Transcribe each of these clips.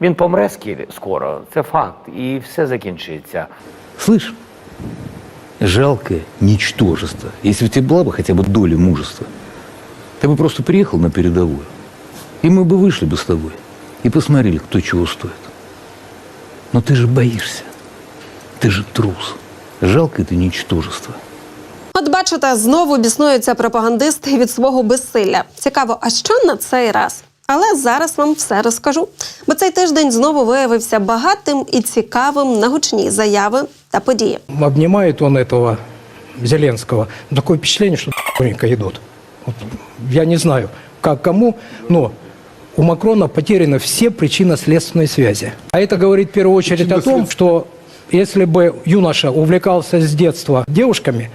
Він помре скіль- скоро, це факт, і все закінчиться. Слышь, жалкое ничтожество. Если у тебя была бы хотя бы доля мужества, ты бы просто приехал на передовую, и мы бы вышли бы с тобой и посмотрели, кто чего стоит. Но ты же боишься. Ты же трус. Жалко это ничтожество. От бачите, знову біснуються пропагандисти від свого безсилля. Цікаво, а що на цей раз? Але зараз вам все розкажу. Бо цей тиждень знову виявився багатим і цікавим на гучні заяви та події. обнимает он этого Зеленского. Такое впечатление, что тихонько идут. Вот я не знаю, как кому, но у Макрона потеряны все причинно-следственные связи. А это говорит в первую очередь о том, что если бы юноша увлекался с детства девушками,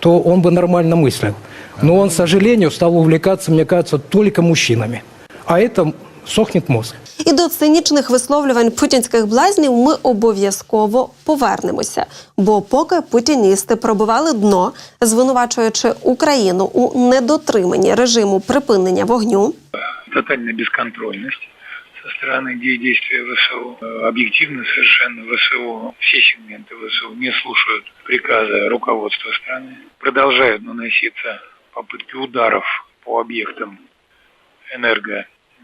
то он бы нормально мыслил. Но он, к сожалению, стал увлекаться, мне кажется, только мужчинами. А это сохнет мозг. І до цинічних висловлювань путінських блазнів ми обов'язково повернемося. Бо поки путіністи пробивали дно, звинувачуючи Україну у недотриманні режиму припинення вогню, тотальная бесконтрольность со стороны де- действия ВСУ. Э, Объективно совершенно ВСУ, все сегменты ВСУ не слушают приказа руководства страны. Продолжают наноситься попытки ударов по объектам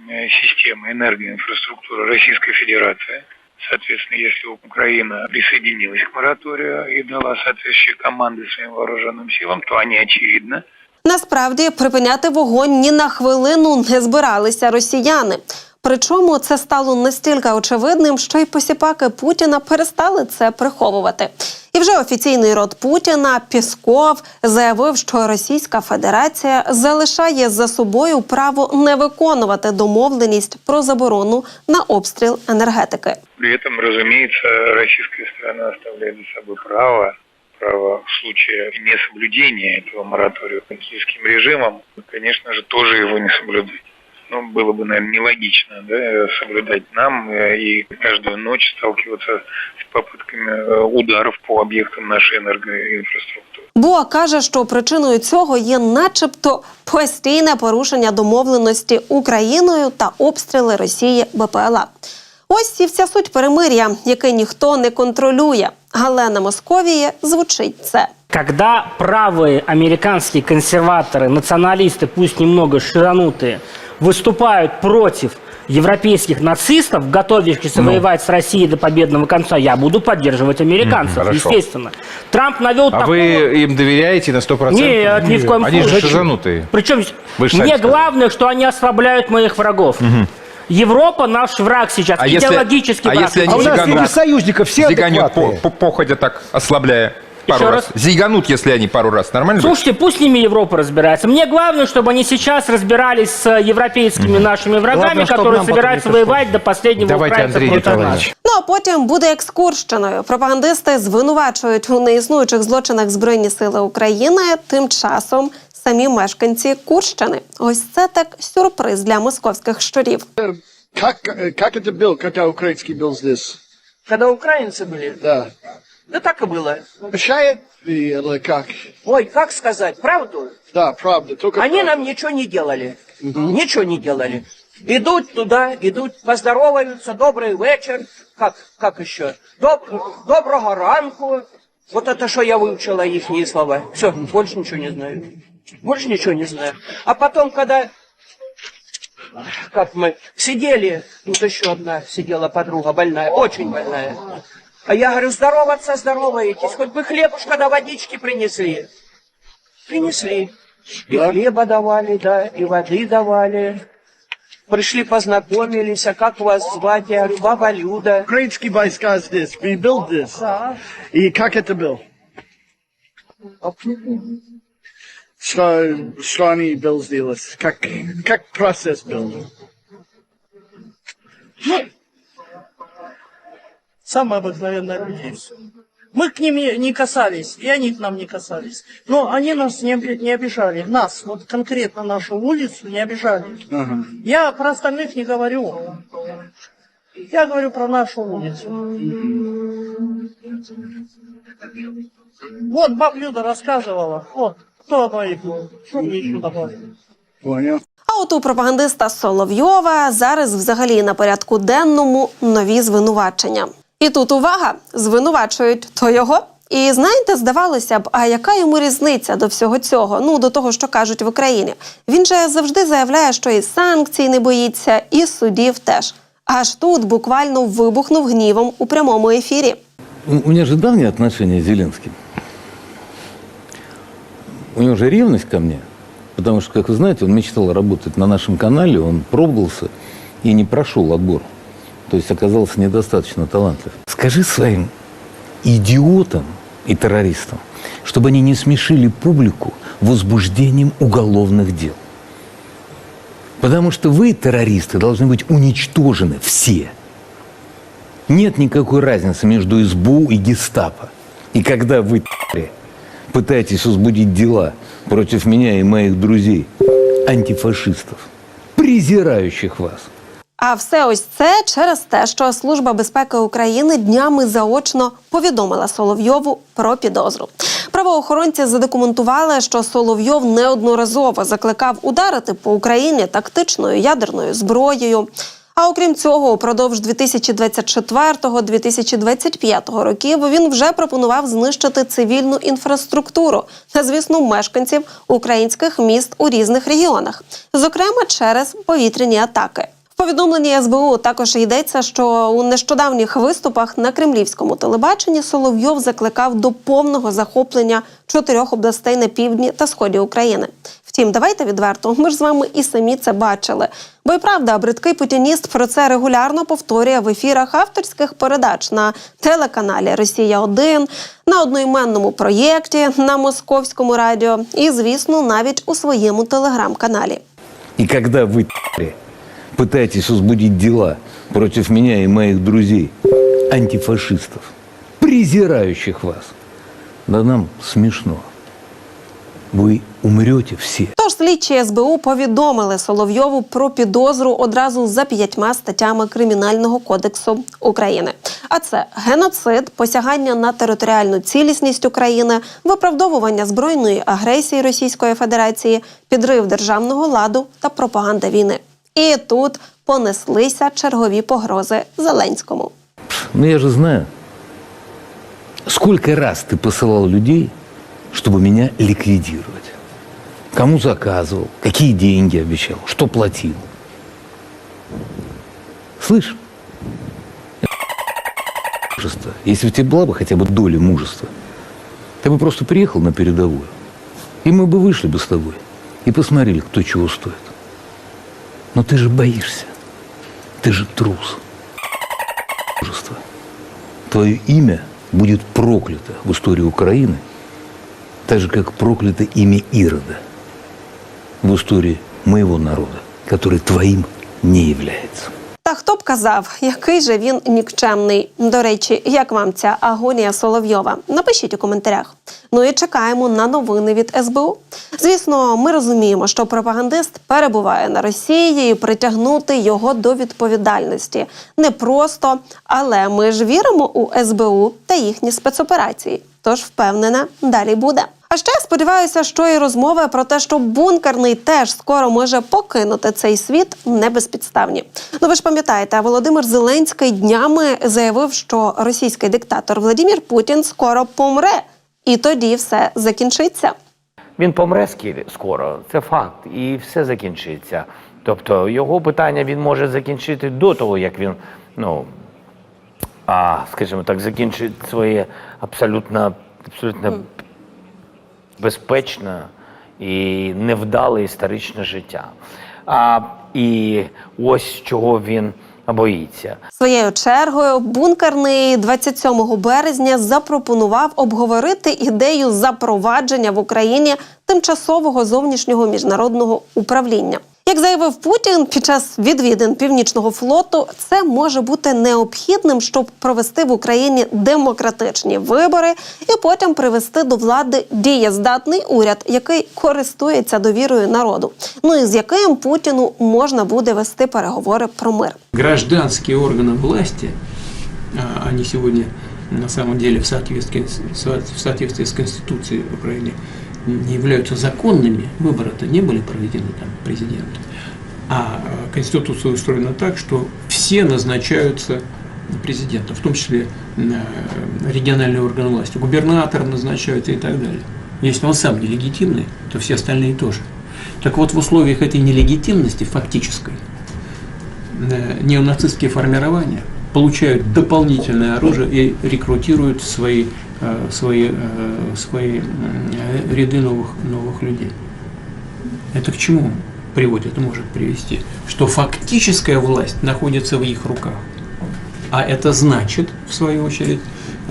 энергосистемы, энергоинфраструктуры Российской Федерации. Соответственно, если Украина присоединилась к мораторию и дала соответствующие команды своим вооруженным силам, то они, очевидно, Насправді припиняти вогонь ні на хвилину не збиралися росіяни. Причому це стало настільки очевидним, що й посіпаки Путіна перестали це приховувати. І вже офіційний род Путіна Пісков заявив, що Російська Федерація залишає за собою право не виконувати домовленість про заборону на обстріл енергетики. При этом, разумеется, российская сторона оставляет за собой право, право в случае несоблюдения этого моратория киевским режимом, конечно же, тоже его не соблюдать Ну, было бы, наверное, нелогично да, соблюдать нам э, и каждую ночь сталкиваться с попытками э, ударов по объектам нашей энергоинфраструктуры. Буа каже, що причиною цього є, начебто, постійне порушення домовленості Україною та обстріли Росії БПЛА. Ось і вся суть перемир'я, яке ніхто не контролює. Але на Московії звучить це. Когда правые американские консерваторы, националисты, пусть немного ширанутые, выступают против европейских нацистов, готовящихся воевать с Россией до победного конца, я буду поддерживать американцев, хорошо. естественно. Трамп навел А такого... вы им доверяете на 100%? Нет, ни в коем Они же случае. шизанутые. Причем Вы же сами мне сказали. главное, что они ослабляют моих врагов. Европа наш враг сейчас, А если- идеологический а враг. если они А у нас среди союзников все Зиганет по, адекватные. по- походя так, ослабляя пару Еще раз. раз. Зиганут, если они пару раз. Нормально будет? Слушайте, пусть с ними Европа разбирается. Мне главное, чтобы они сейчас разбирались с европейскими нашими врагами, Главное, чтобы которые нам потом собираются не пришлось. воевать до последнего Давайте, украинца Андрей против нас. Николаевич. Ну а потім буде екскурщиною. Пропагандисти звинувачують у неіснуючих злочинах Збройні сили України. Тим часом самі мешканці Курщини. Ось це так сюрприз для московських щурів. Как, э, как это был, когда украинский был здесь? Когда украинцы были? Да. Да так и было. Мешает или как? Ой, как сказать, правду? Да, правда. Только Они правда. нам ничего не делали. Ничего не делали. Идут туда, идут, поздороваются, добрый вечер. Как, как еще? Доб- доброго ранку. Вот это что я выучила их слова. Все, больше ничего не знаю. Больше ничего не знаю. А потом, когда как мы сидели, тут еще одна сидела подруга больная, очень больная. А я говорю, здороваться, здороваетесь, хоть бы хлебушка да водички принесли. Принесли. И хлеба давали, да, и воды давали. Пришли, познакомились, а как вас звать? Я говорю, баба Люда. Украинские войска здесь. We built this. И как это был? Что, что они был сделать? Как, как процесс был? Самые обыкновенные люди. Мы к ним не не касались, и они к нам не касались. Но они нас не, оби- не обижали. Нас, вот конкретно нашу улицу, не обижали. Я про остальных не говорю. Я говорю про нашу улицу. Вот баб Люда рассказывала. Вот, кто оно их, что мне еще добавить? Понял? А от у пропагандиста Соловйова зараз взагалі на порядку денному нові звинувачення. І тут увага! Звинувачують то його. І знаєте, здавалося б, а яка йому різниця до всього цього? Ну до того, що кажуть в Україні. Він же завжди заявляє, що і санкцій не боїться, і судів теж. Аж тут буквально вибухнув гнівом у прямому ефірі. У меня же давние отношения с Зеленским. У него же ревность ко мне. Потому что, как вы знаете, он мечтал работать на нашем канале, он пробовался и не прошел отбор. То есть оказался недостаточно талантлив. Скажи своим идиотам и террористам, чтобы они не смешили публику возбуждением уголовных дел. Потому что вы, террористы, должны быть уничтожены все. Нет никакой разницы между СБУ и гестапо. И когда вы, пытаетесь возбудить дела против меня и моих друзей, антифашистов, презирающих вас, А все ось це через те, що Служба безпеки України днями заочно повідомила Соловйову про підозру. Правоохоронці задокументували, що Соловйов неодноразово закликав ударити по Україні тактичною ядерною зброєю. А окрім цього, упродовж 2024-2025 років він вже пропонував знищити цивільну інфраструктуру та, звісно, мешканців українських міст у різних регіонах, зокрема через повітряні атаки. Повідомленні СБУ також йдеться, що у нещодавніх виступах на кремлівському телебаченні Соловйов закликав до повного захоплення чотирьох областей на півдні та сході України. Втім, давайте відверто, ми ж з вами і самі це бачили. Бо й правда, бридкий путініст про це регулярно повторює в ефірах авторських передач на телеканалі Росія 1 на одноіменному проєкті на московському радіо і, звісно, навіть у своєму телеграм-каналі. И когда вы, т***ли, пытаетесь возбудить дела против меня и моих друзей, антифашистов, презирающих вас, да нам смешно. Вы умрете все. Тож слідчі СБУ повідомили Соловйову про підозру одразу за п'ятьма статтями Кримінального кодексу України. А це геноцид, посягання на територіальну цілісність України, виправдовування збройної агресії Російської Федерації, підрив державного ладу та пропаганда війни. І тут понеслися чергові погрози Зеленському. Ну я же знаю, сколько раз ты посылал людей, чтобы меня ликвидировать. Кому заказывал, какие деньги обещал, что платил. Слышь, мужество, если у тебя была бы хотя бы доля мужества, ты бы просто приехал на передовую, и мы бы вышли бы с тобой и посмотрели, кто чего стоит. Но ты же боишься. Ты же трус. Мужество. Твое имя будет проклято в истории Украины, так же, как проклято имя Ирода в истории моего народа, который твоим не является. Казав, який же він нікчемний? До речі, як вам ця агонія Соловйова? Напишіть у коментарях. Ну і чекаємо на новини від СБУ. Звісно, ми розуміємо, що пропагандист перебуває на Росії і притягнути його до відповідальності непросто, але ми ж віримо у СБУ та їхні спецоперації. Тож впевнена, далі буде. А ще сподіваюся, що і розмови про те, що бункерний теж скоро може покинути цей світ, не безпідставні. Ну ви ж пам'ятаєте, Володимир Зеленський днями заявив, що російський диктатор Владимир Путін скоро помре, і тоді все закінчиться. Він помре скоро, це факт, і все закінчиться. Тобто його питання він може закінчити до того, як він, ну, а, скажімо так, закінчить своє абсолютно, абсолютно безпечне і невдале історичне життя. А, і ось чого він боїться. Своєю чергою бункерний 27 березня запропонував обговорити ідею запровадження в Україні тимчасового зовнішнього міжнародного управління. Як заявив Путін під час відвідин північного флоту, це може бути необхідним, щоб провести в Україні демократичні вибори і потім привести до влади дієздатний уряд, який користується довірою народу. Ну і з яким Путіну можна буде вести переговори про мир. гражданские органы власти, а, они сегодня на самом деле в соответствии, в соответствии с Конституцией Украины, являются законными, выборы-то не были проведены там президентом, а э, Конституция устроена так, что все назначаются президентом, в том числе э, региональные органы власти. Губернатор назначаются и так далее. Если он сам нелегитимный, то все остальные тоже. Так вот, в условиях этой нелегитимности фактической, э, неонацистские формирования получают дополнительное оружие и рекрутируют свои, свои, свои ряды новых, новых людей. Это к чему приводит, может привести? Что фактическая власть находится в их руках. А это значит, в свою очередь,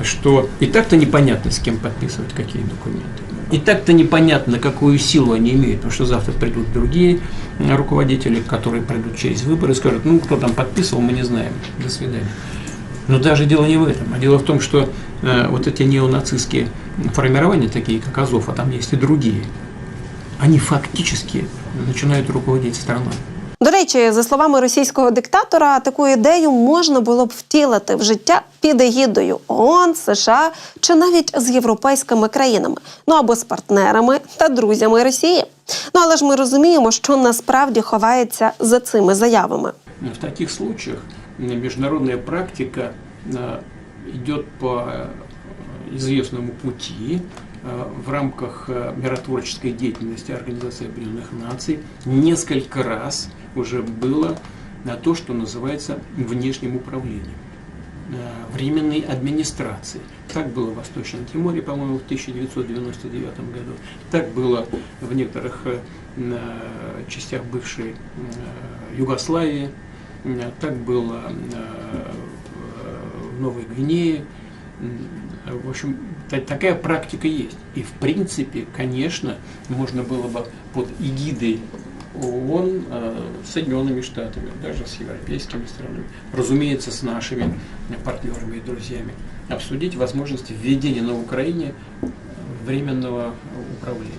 что и так-то непонятно, с кем подписывать какие документы. И так-то непонятно, какую силу они имеют, потому что завтра придут другие руководители, которые пройдут через выборы и скажут, ну, кто там подписывал, мы не знаем, до свидания. Но даже дело не в этом, а дело в том, что э, вот эти неонацистские формирования, такие как Азов, а там есть и другие, они фактически начинают руководить страной. До речі, за словами російського диктатора, таку ідею можна було б втілити в життя під егідою ООН, США чи навіть з європейськими країнами, ну або з партнерами та друзями Росії. Ну але ж ми розуміємо, що насправді ховається за цими заявами. В таких случаях э, Международная практика э, идет по э, известному пути э, в рамках миротворческой деятельности Организации Объединенных Наций несколько раз уже было на то, что называется внешним управлением временной администрации. Так было в Восточном Тиморе, по-моему, в 1999 году. Так было в некоторых частях бывшей Югославии. Э, Так было э, в Новой Гвинее. В общем, та- такая практика есть. И в принципе, конечно, можно было бы под эгидой ООН э, с Соединенными Штатами, даже с европейскими странами, разумеется, с нашими партнерами и друзьями, обсудить возможности введения на Украине временного управления.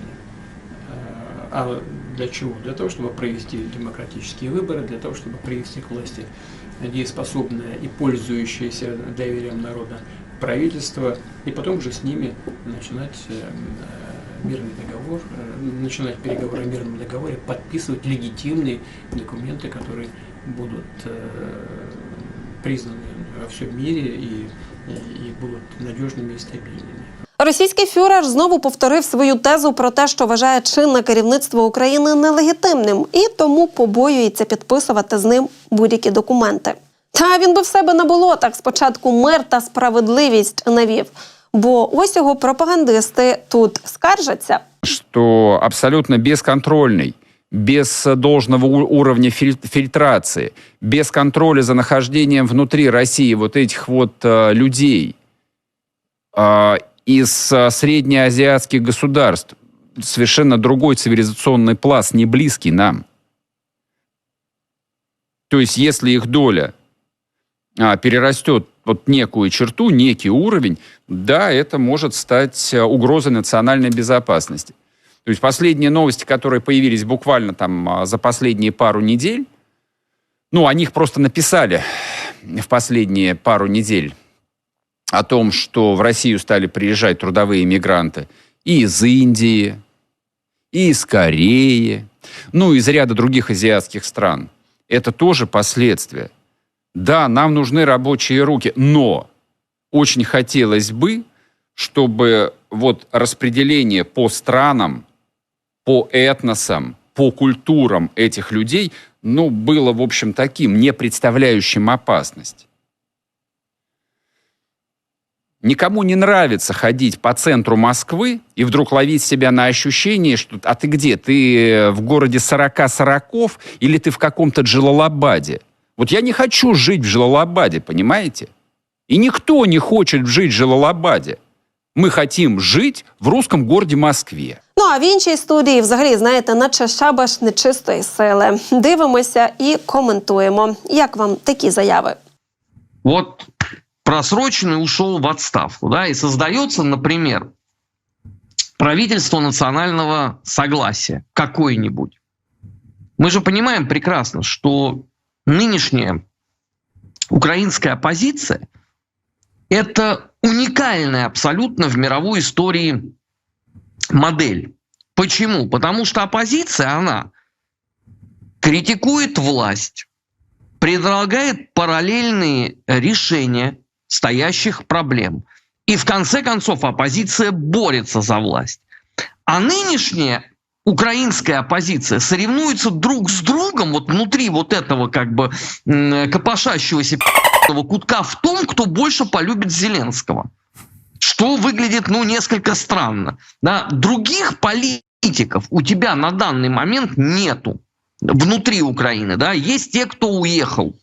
Э, А для чего? Для того, чтобы провести демократические выборы, для того, чтобы привести к власти дееспособное и пользующееся доверием народа правительство, и потом уже с ними начинать э, э, мирный договор, э, начинать переговоры о мирном договоре, подписывать легитимные документы, которые будут признаны во всем мире и, и будут надежными и стабильными. Російський фюрер знову повторив свою тезу про те, що вважає чинне керівництво України нелегітимним і тому побоюється підписувати з ним будь-які документи. Та він би в себе на болотах спочатку мир та справедливість навів. Бо ось його пропагандисти тут скаржаться. что абсолютно бесконтрольный, без должного у- уровня филь- фильтрации, без контроля за нахождением внутри России вот этих вот э, людей э, из э, среднеазиатских государств, совершенно другой цивилизационный пласт, не близкий нам. То есть, если их доля а, перерастет вот некую черту, некий уровень, да, это может стать э, угрозой национальной безопасности. То есть последние новости, которые появились буквально там а, за последние пару недель, ну, о них просто написали в последние пару недель о том, что в Россию стали приезжать трудовые мигранты и из Индии, и из Кореи, ну, из ряда других азиатских стран. Это тоже последствия. Да, нам нужны рабочие руки, но очень хотелось бы, чтобы вот распределение по странам, по этносам, по культурам этих людей, ну, было, в общем, таким, не представляющим опасность. Никому не нравится ходить по центру Москвы и вдруг ловить себя на ощущение, что «а ты где? Ты в городе 40 сороков или ты в каком-то Джалалабаде?» Вот я не хочу жить в Джалалабаде, понимаете? И никто не хочет жить в Джалалабаде. Мы хотим жить в русском городе Москве. Ну а в іншій студії, взагалі, знаєте, наче шабаш нечистої сили. Дивимося і коментуємо. Як вам такі заяви? вот просроченный ушел в отставку, да, и создается, например, правительство национального согласия какое-нибудь. Мы же понимаем прекрасно, что нынешняя украинская оппозиция – это уникальная абсолютно в мировой истории модель. Почему? Потому что оппозиция, она критикует власть, предлагает параллельные решения стоящих проблем. И в конце концов оппозиция борется за власть. А нынешняя украинская оппозиция соревнуется друг с другом вот внутри вот этого как бы копошащегося кутка в том, кто больше полюбит Зеленского. Что выглядит, ну, несколько странно. Да? Других политиков у тебя на данный момент нету внутри Украины. Да? Есть те, кто уехал.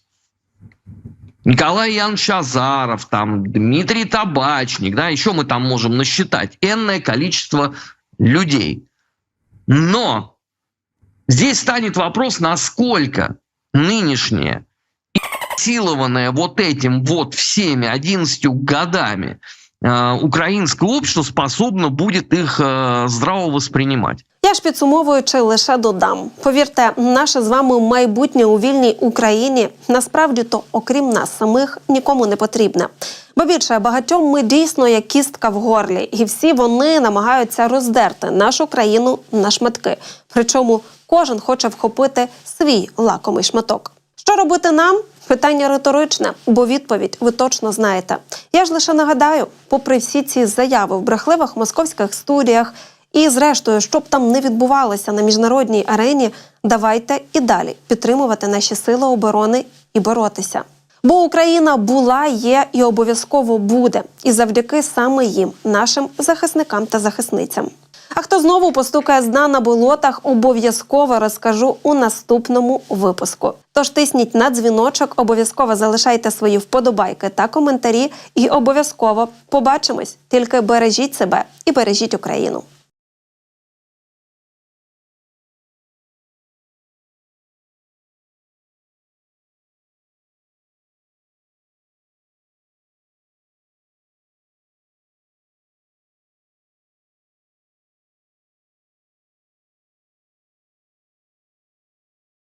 Николай Янович Азаров, там, Дмитрий Табачник, да, еще мы там можем насчитать энное количество людей. Но здесь станет вопрос, насколько нынешнее силованное вот этим вот всеми 11 годами украинское общество способно будет их э, здраво воспринимать. Я ж підсумовуючи лише додам. Повірте, наше з вами майбутнє у вільній Україні насправді то, окрім нас самих, нікому не потрібне. Бо більше багатьом ми дійсно як кістка в горлі, і всі вони намагаються роздерти нашу країну на шматки. Причому кожен хоче вхопити свій лакомий шматок. Що робити нам? Питання риторичне, бо відповідь ви точно знаєте. Я ж лише нагадаю, попри всі ці заяви в брехливих московських студіях, і, зрештою, щоб там не відбувалося на міжнародній арені, давайте і далі підтримувати наші сили оборони і боротися. Бо Україна була, є і обов'язково буде, і завдяки саме їм, нашим захисникам та захисницям. А хто знову постукає з на болотах, обов'язково розкажу у наступному випуску. Тож тисніть на дзвіночок, обов'язково залишайте свої вподобайки та коментарі, і обов'язково побачимось. Тільки бережіть себе і бережіть Україну.